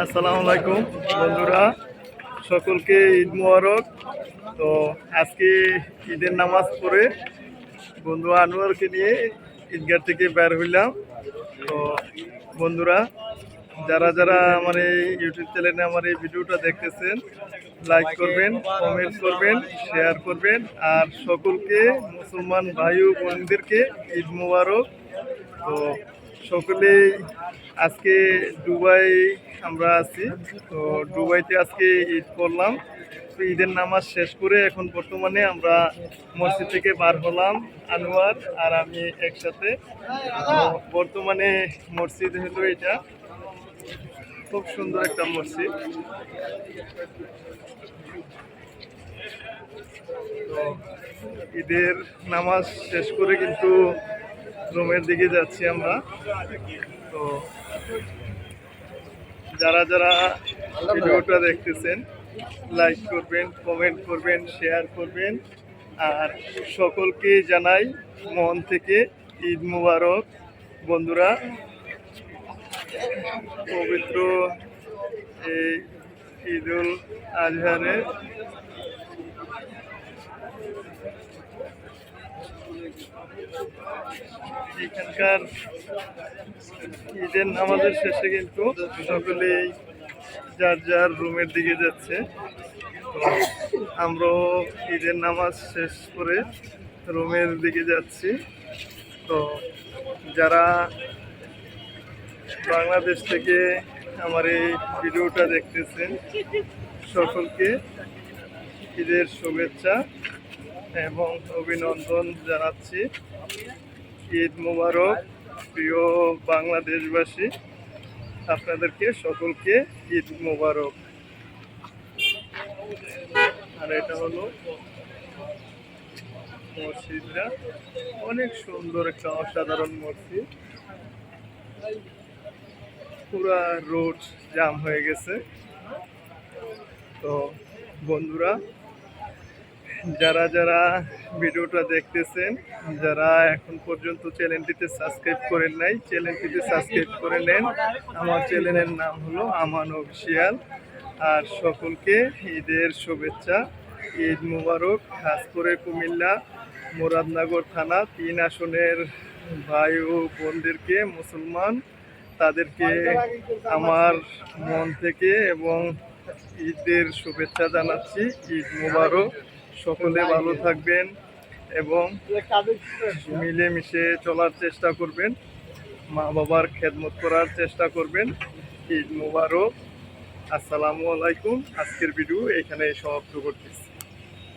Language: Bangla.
আসসালামু আলাইকুম, বন্ধুরা। সকলকে ঈদ মোবারক। তো আজকে ঈদের নামাজ পড়ে বন্ধু আনোয়ারকে নিয়ে ঈদগাহ থেকে বের হইলাম। তো বন্ধুরা, যারা যারা আমার এই ইউটিউব চ্যানেলে আমার এই ভিডিওটা দেখতেছেন লাইক করবেন কমেন্ট করবেন শেয়ার করবেন। আর সকলকে, মুসলমান ভাই ও বোনদেরকে ঈদ মোবারক। তো সকলেই আজকে দুবাই আমরা আছি। তো দুবাইতে আজকে ঈদ করলাম। তো ঈদের নামাজ শেষ করে এখন বর্তমানে আমরা মসজিদ থেকে বার হলাম, আনোয়ার আর আমি একসাথে। বর্তমানে মসজিদ হলো এটা। খুব সুন্দর একটা মসজিদ। তো ঈদের নামাজ শেষ করে কিন্তু রুমের দিকে যাচ্ছি আমরা। তো যারা যারা ভিডিওটা দেখতেছেন লাইক করবেন কমেন্ট করবেন শেয়ার করবেন, আর সকলকে জানাই মন থেকে ঈদ মুবারক। বন্ধুরা, পবিত্র এই ঈদুল আজহারে এখানকার ঈদের নামাজের শেষে কিন্তু সকলেই যার যার রুমের দিকে যাচ্ছে। আমরাও ঈদের নামাজ শেষ করে রুমের দিকে যাচ্ছি। তো যারা বাংলাদেশ থেকে আমার এই ভিডিওটা দেখতেছেন, সকলকে ঈদের শুভেচ্ছা। এবং অভিনন্দন জানাচ্ছি। ঈদ মুবারক, প্রিয় বাংলাদেশবাসী, আপনাদেরকে সকলকে ঈদ মুবারক। আর এটা হলো মসজিদটা। অনেক সুন্দর একটা অসাধারণ মসজিদ। পুরা রোড জাম হয়ে গেছে। তো বন্ধুরা যারা যারা ভিডিওটা দেখতেছেন, যারা এখন পর্যন্ত চ্যানেলটিতে সাবস্ক্রাইব করেন নাই, চ্যানেলটিতে সাবস্ক্রাইব করে নেন। আমার চ্যানেলের নাম হলো আমান অফিসিয়াল। আর সকলকে ঈদের শুভেচ্ছা, ঈদ মুবারক। খাস করে কুমিল্লা, মুরাদনগর থানা, তিন আসনের ভাই ও বোনদেরকে, মুসলমান, তাদেরকে আমার মন থেকে এবং ঈদের শুভেচ্ছা জানাচ্ছি। ঈদ মুবারক। সকলে ভালো থাকবেন এবং মিলেমিশে চলার চেষ্টা করবেন। মা বাবার খেদমত করার চেষ্টা করবেন। ঈদ মুবারক। আসসালামু আলাইকুম। আজকের ভিডিও এখানে সমাপ্ত করতেছি।